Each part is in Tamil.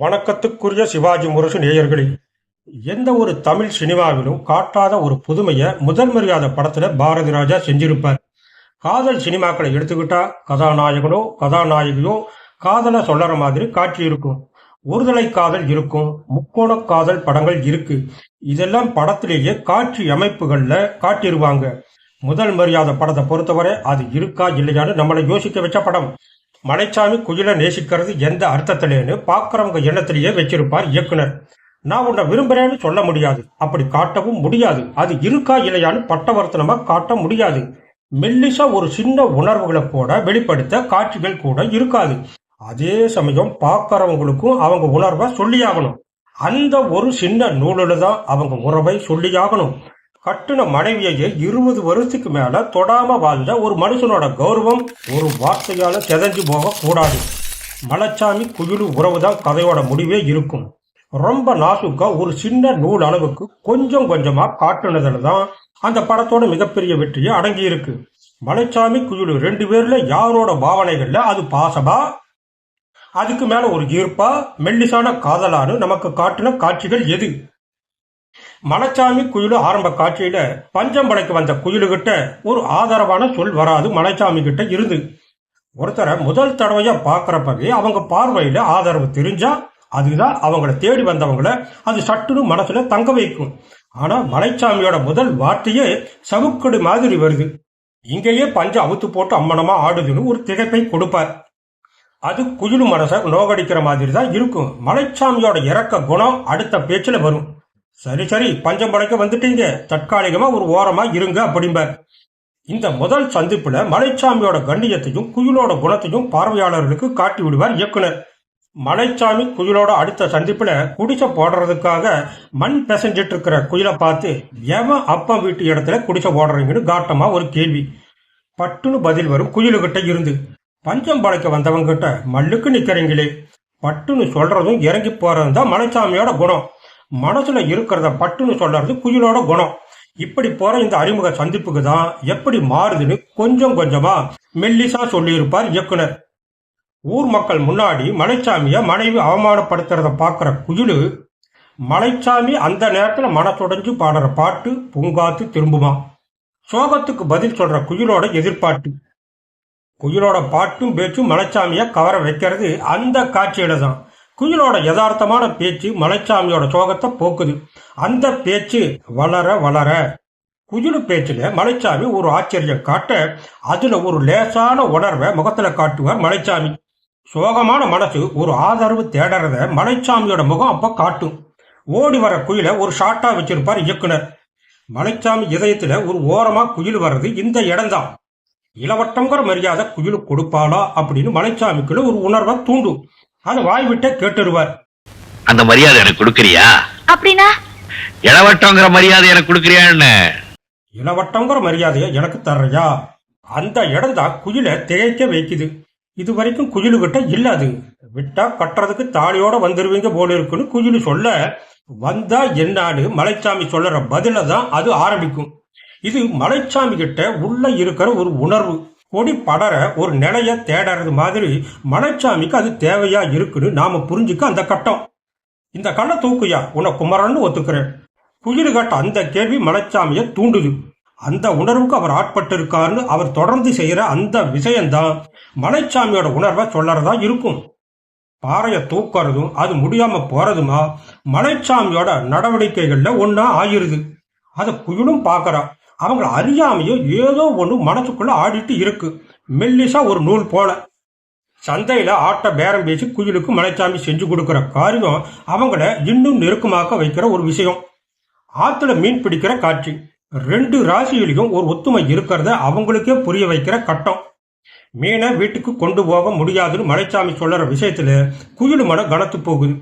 வணக்கத்துக்குரிய சிவாஜி முரசு நேயர்களே எந்த ஒரு தமிழ் சினிமாவிலும் காட்டாத ஒரு புதுமையை முதல் மரியாதை படத்துல பாரதி ராஜா செஞ்சிருப்பார். காதல் சினிமாக்களை எடுத்துக்கிட்டா கதாநாயகனோ கதாநாயகியோ காதலை சொல்லற மாதிரி காட்சி இருக்கும். ஒருதலை காதல் இருக்கும் முக்கோண காதல் படங்கள் இருக்கு. இதெல்லாம் படத்திலேயே காட்சி அமைப்புகள்ல காட்டிடுவாங்க முதல் மரியாதை படத்தை பொறுத்தவரை அது இருக்கா இல்லையான்னு நம்மளை யோசிக்க வச்ச படம். மலைச்சாமி குயில நேசிக்கிறது எந்த அர்த்தத்திலேன்னு பார்க்குறவங்க எண்ணத்திலேயே வச்சிருப்பார் இயக்குனர். நான் உன்னை விரும்புறேன்னு சொல்ல முடியாது. அப்படி காட்டவும் முடியாது. அது இருக்கா இல்லையான்னு பட்டவர்த்தனமா காட்ட முடியாது. மெல்லிசா ஒரு சின்ன உணர்வுகளை கூட வெளிப்படுத்த காட்சிகள் கூட இருக்காது. அதே சமயம் பார்க்கறவங்களுக்கும் அவங்க உணர்வை சொல்லியாகணும். அந்த ஒரு சின்ன நூலில் தான் அவங்க உறவை சொல்லியாகணும். கட்டுன மனைவியையே இருபது வருஷத்துக்கு மேல தொடாம வாழ்ந்த ஒரு மனுஷனோட கௌரவம் ஒரு வார்த்தையால செதஞ்சு போக கூடாது மலைச்சாமி குயிலு உறவு தான் கதையோட முடிவே இருக்கும். ரொம்ப நாசுக்கா ஒரு சின்ன நூல் அளவுக்கு கொஞ்சம் கொஞ்சமா காட்டுனதுல தான் அந்த படத்தோட மிகப்பெரிய வெற்றியை அடங்கி இருக்கு மலைச்சாமி குயிலு ரெண்டு பேர்ல யாரோட பாவனைகள்ல அது பாசமா? அதுக்கு மேல ஒரு ஈர்ப்பா மெல்லிசான காதலான்னு நமக்கு காட்டின காட்சிகள் எது? மலைச்சாமி குயிலு ஆரம்ப காட்சியில பஞ்சம்படைக்கு வந்த குயிலுகிட்ட ஒரு ஆதரவான சொல் வராது மலைச்சாமி கிட்ட இருந்து. ஒருத்தரை முதல் தடவையா பாக்குறப்பவே அவங்க பார்வையில ஆதரவு தெரிஞ்சா அதுதான் அவங்கள தேடி வந்தவங்கள அது சட்டுன்னு மனசுல தங்க வைக்கும். ஆனா மலைச்சாமியோட முதல் வார்த்தையே சவுக்கடு மாதிரி வருது. இங்கேயே பஞ்சம் அவுத்து போட்டு அம்மனமா ஆடுதுன்னு ஒரு திகைப்பை கொடுப்பார். அது குயிலு மனசை நோகடிக்கிற மாதிரி தான் இருக்கும். மலைச்சாமியோட இறக்க குணம் அடுத்த பேச்சுல வரும். சரி சரி பஞ்சம் படைக்க வந்துட்டீங்க. தற்காலிகமா ஒரு ஓரமா இருங்க அப்படிம்பார் இந்த முதல் சந்திப்புல மலைச்சாமியோட கண்ணியத்தையும் குயிலோட குணத்தையும் பார்வையாளர்களுக்கு காட்டி விடுவார் இயக்குனர். மலைச்சாமி குயிலோட அடுத்த சந்திப்புல குடிசை போடுறதுக்காக மண் பெசஞ்சிட்டு இருக்கிற குயிலை பார்த்து எவன் அப்பா வீட்டு இடத்துல குடிசை போடுறீங்கன்னு காட்டமா ஒரு கேள்வி. பட்டுன்னு பதில் வரும் குயிலுகிட்ட இருந்து. பஞ்சம் படைக்க வந்தவங்க கிட்ட மல்லுக்கு நிக்கிறீங்களே. பட்டுன்னு சொல்றதும் இறங்கி போறதும் தான் மலைச்சாமியோட குணம். மனசுல இருக்கிறத பட்டுன்னு சொல்றது குயிலோட குணம். இப்படி போற இந்த அறிமுக சந்திப்புக்கு தான் எப்படி மாறுதுன்னு கொஞ்சம் கொஞ்சமா மெல்லிசா சொல்லியிருப்பார் இயக்குனர். ஊர் மக்கள் முன்னாடி மலைச்சாமிய மனைவி அவமானப்படுத்துறத பாக்குற குயிலு மலைச்சாமி அந்த நேரத்துல மனசுடைஞ்சு பாடுற பாட்டு பூங்காத்து திரும்புமா? சோகத்துக்கு பதில் சொல்ற குயிலோட எதிர்பாட்டு குயிலோட பாட்டும் பேச்சும் மலைச்சாமிய கவர வைக்கிறது அந்த காட்சியில தான். குயிலோட யதார்த்தமான பேச்சு மலைச்சாமியோட சோகத்தை போக்குது. அந்த பேச்சு வளர வளர குயிலு பேச்சுல மலைச்சாமி ஒரு ஆச்சரியம் காட்ட அதுல ஒரு லேசான உணர்வை முகத்துல காட்டுவார் மலைச்சாமி. சோகமான மனசு ஒரு ஆதரவு தேடறத மலைச்சாமியோட முகம் அப்ப காட்டும். ஓடி வர குயில ஒரு ஷார்ட்டா வச்சிருப்பார் இயக்குனர். மலைச்சாமி இதயத்துல ஒரு ஓரமா குயில் வர்றது இந்த இடம்தான். இளவட்டங்கிற மரியாதை குயிலு கொடுப்பாளா அப்படின்னு மலைச்சாமிக்குள்ள ஒரு உணர்வை தூண்டும். அதை வாய் விட்டே கேட்டுருவார். அந்த மரியாதை எனக்கு கொடுக்கறியா? அப்படின்னா? இளவட்டங்கிற மரியாதை எனக்கு கொடுக்கறியான்னு இளவட்டங்கிற மரியாதையை எனக்கு தர்றியா? அந்த இடம் தான் குயிலை திகைக்க வைக்குது. இது வரைக்கும் குயிலுகிட்ட இல்ல அது விட்டா கட்டுறதுக்கு தாலியோட வந்துருவீங்க போல இருக்குன்னு குயிலு சொல்ல வந்தா என்னான்னு மலைச்சாமி சொல்லுற பதில தான் அது ஆரம்பிக்கும். இது மலைச்சாமி கிட்ட உள்ள இருக்கிற ஒரு உணர்வு. கொடி படர ஒரு நிலைய தேடறது மாதிரி மலைச்சாமிக்கு அது தேவையா இருக்குன்னு நாம புரிஞ்சுக்க அந்த கட்டம். இந்த கண்ணை தூக்குயா உன்னை குமரன்னு ஒத்துக்கிறேன். குயிறு கட்ட அந்த கேள்வி மலைச்சாமியை தூண்டுது. அந்த உணர்வுக்கு அவர் ஆட்பட்டிருக்காருன்னு அவர் தொடர்ந்து செய்யற அந்த விஷயம்தான் மலைச்சாமியோட உணர்வை சொல்லறதா இருக்கும். பாறைய தூக்குறதும் அது முடியாம போறதுமா மலைச்சாமியோட நடவடிக்கைகள்ல ஒன்னா ஆயிருது. அதை குயிலும் பார்க்கறா. அவங்க அறியாமையோ ஏதோ ஒன்று மனசுக்குள்ள ஆடிட்டு இருக்கு. மெல்லிசா ஒரு நூல் போல. சந்தையில ஆட்ட பேரம் பேசி குயிலுக்கு மலைச்சாமி செஞ்சு கொடுக்கிற காரியம் அவங்கள இன்னும் நெருக்கமாக்க வைக்கிற ஒரு விஷயம். ஆத்துல மீன் பிடிக்கிற காட்சி. ரெண்டு ராசியிலையும் ஒரு ஒத்துமை இருக்கிறத அவங்களுக்கே புரிய வைக்கிற கட்டம். மீனை வீட்டுக்கு கொண்டு போக முடியாதுன்னு மலைச்சாமி சொல்லுற விஷயத்துல குயிலு மன கனத்து போகுது.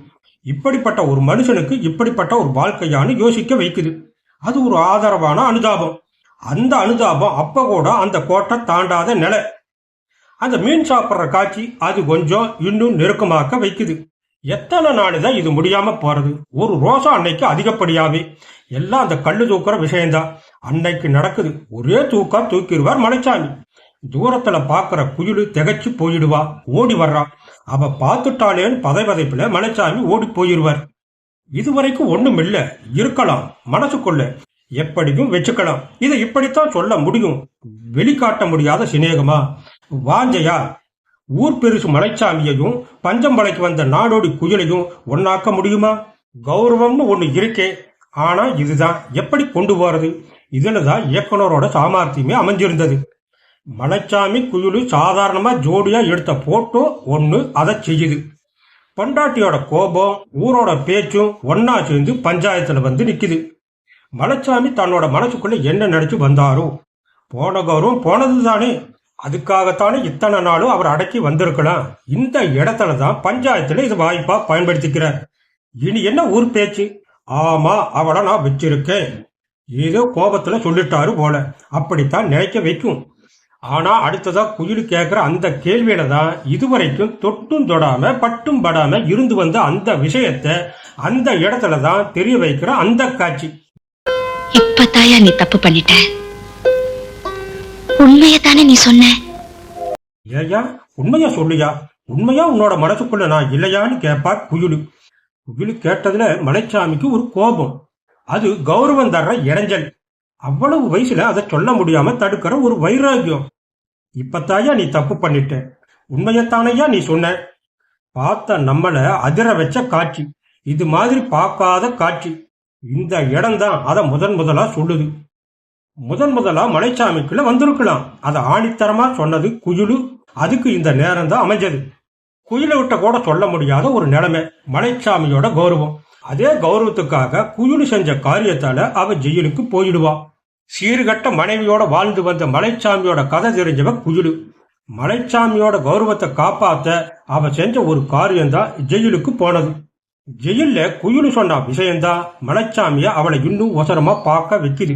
இப்படிப்பட்ட ஒரு மனுஷனுக்கு இப்படிப்பட்ட ஒரு வாழ்க்கையான்னு யோசிக்க வைக்குது. அது ஒரு ஆதரவான அனுதாபம். அந்த அனுதாபம் அப்ப கூட அந்த கோட்டை தாண்டாத நிலை. அந்த மீன் சாப்பிட்ற காட்சி அது கொஞ்சம் இன்னும் நெருக்கமாக்க வைக்குது. எத்தனை நாள் தான் இது முடியாம போறது? ஒரு ரோசா அன்னைக்கு அதிகப்படியாவே. எல்லாம் அந்த கல்லு தூக்குற விஷயம்தான். அன்னைக்கு நடக்குது. ஒரே தூக்கா தூக்கிடுவார் மலைச்சாமி. தூரத்துல பாக்குற குயிலு திகைச்சு போயிடுவா ஓடி வர்றா. அவ பார்த்துட்டாளேன்னு பதைபதைப்புல மலைச்சாமி ஓடி போயிடுவார். இதுவரைக்கும் ஒண்ணும் இல்ல இருக்கலாம். மனசுக்குள்ள. எப்படியும் வச்சுக்கலாம் இதை இப்படித்தான் சொல்ல முடியும். வெளிக்காட்ட முடியாத சிநேகமா? வாஞ்சையா? ஊர் பெருசு மலைச்சாமியையும் பஞ்சம்பலைக்கு வந்த நாடோடி குயிலையும் ஒன்னாக்க முடியுமா? கௌரவம்னு ஒண்ணு இருக்கே. ஆனா இதுதான் எப்படி கொண்டு போறது? இதுலதான் இயக்குனரோட சாமர்த்தியமே அமைஞ்சிருந்தது. மலைச்சாமி குயிலு சாதாரணமா ஜோடியா எடுத்த போட்டோ ஒன்று அதை செய்யுது. பொண்டாட்டியோட கோபம் ஊரோட பேச்சும் ஒன்னா சேர்ந்து பஞ்சாயத்துல வந்து நிக்குது. மலைச்சாமி தன்னோட மனசுக்குள்ள என்ன நினைச்சு வந்தாரோ? போன கௌரவம் போனது தானே அதுக்காகத்தானே இத்தனை நாளும் அவர் அடக்கி வந்திருக்கலாம். இந்த இடத்துல தான் பஞ்சாயத்துல இது வாய்ப்பா பயன்படுத்திக்கிறார். இனி என்ன ஊர் பேச்சு? ஆமா அவளை நான் வச்சிருக்கேன். ஏதோ கோபத்துல சொல்லிட்டாரு போல. அப்படித்தான் நினைக்க வைக்கும். ஆனா அடுத்ததா குயில் கேட்கிற அந்த கேள்வியில தான் இதுவரைக்கும் தொட்டும் தொடாம பட்டும் படாம இருந்து வந்த அந்த விஷயத்த அந்த இடத்துல தான் தெரிய வைக்கிற அந்த காட்சி. இப்பத்தாயா நீ தப்பு பண்ணிட்ட? உண்மையத்தானே நீ சொன்ன? ஏயா உண்மையா சொல்லுயா? உண்மையா உன்னோட மனசுக்குள்ள நான் இல்லையான்னு கேப்பா குயிலு. குயிலு கேட்டதுல மலைச்சாமிக்கு ஒரு கோபம். அது கௌரவம் தர்ற இடைஞ்சல். அவ்வளவு வயசுல அதை சொல்ல முடியாம தடுக்கிற ஒரு வைராகியம். இப்பத்தாயா நீ தப்பு பண்ணிட்ட? உண்மையத்தானையா நீ சொன்ன? பார்த்த நம்மள அதிர வச்ச காட்சி. இது மாதிரி பார்க்காத காட்சி. இந்த இடம்தான் அதை முதன் முதலா சொல்லுது. முதன் முதலா மலைச்சாமிக்குள்ள வந்திருக்கலாம். அதை ஆணித்தரமா சொன்னது குயிலு. அதுக்கு இந்த நேரம் தான் அமைஞ்சது. குயிலை விட்ட கூட சொல்ல முடியாத ஒரு நிலைமை. மலைச்சாமியோட கௌரவம். அதே கௌரவத்துக்காக குயிலு செஞ்ச காரியத்தால அவ ஜெயிலுக்கு போயிடுவான் சீர்கட்ட மனைவியோட வாழ்ந்து வந்த மலைச்சாமியோட கதை தெரிஞ்சவ குயிலு. மலைச்சாமியோட கௌரவத்தை காப்பாத்த அவ செஞ்ச ஒரு காரியம்தான் ஜெயிலுக்கு போனது. ஜெயில்ல குயிலு சொன்ன விஷயம்தான் மலைச்சாமிய அவளை இன்னும் ஒசரமா பார்க்க வைக்குது.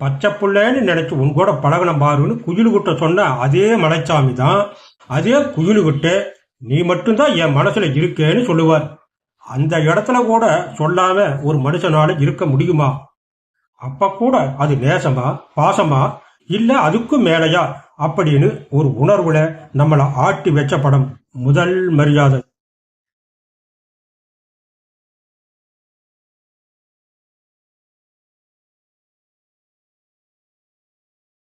பச்சை பிள்ளைன்னு நினைச்சு உன் கூட பழகணும் பாருன்னு குயிலுகிட்ட சொன்ன அதே மலைச்சாமி தான் அதே குயிலு கிட்ட நீ மட்டும்தான் என் மனசுல இருக்கேன்னு சொல்லுவார். அந்த இடத்துல கூட சொல்லாம ஒரு மனுஷனால இருக்க முடியுமா? அப்ப கூட அது நேசமா பாசமா? இல்ல அதுக்கும் மேலையா? அப்படின்னு ஒரு உணர்வுல நம்மளை ஆட்டி வச்ச படம் முதல் மரியாதை.